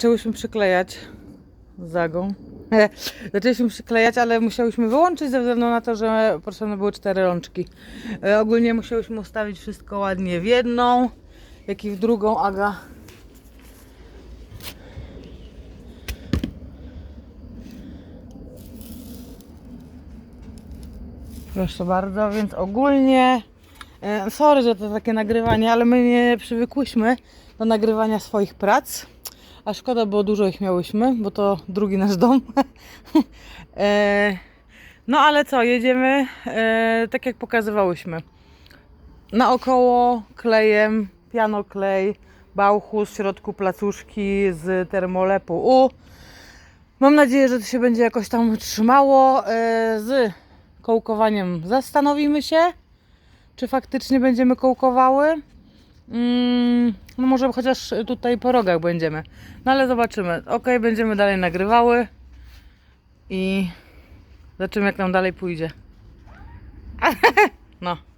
zaczęłyśmy przyklejać zagą. Zaczęliśmy przyklejać, ale musiałyśmy wyłączyć ze względu na to, że potrzebne były cztery rączki. E, ogólnie musiałyśmy ustawić wszystko ładnie w jedną, jak i w drugą. Aga Proszę bardzo, więc ogólnie e, sorry, że to takie nagrywanie, ale my nie przywykłyśmy do nagrywania swoich prac. A szkoda, bo dużo ich miałyśmy, bo to drugi nasz dom. e, no ale co, jedziemy e, tak jak pokazywałyśmy. Naokoło klejem, pianoklej, bauchus, w środku placuszki z termolepu U. Mam nadzieję, że to się będzie jakoś tam trzymało. E, z kołkowaniem zastanowimy się, czy faktycznie będziemy kołkowały. Mm, no może chociaż tutaj po rogach będziemy. No ale zobaczymy. Ok, będziemy dalej nagrywały i zobaczymy jak nam dalej pójdzie. No.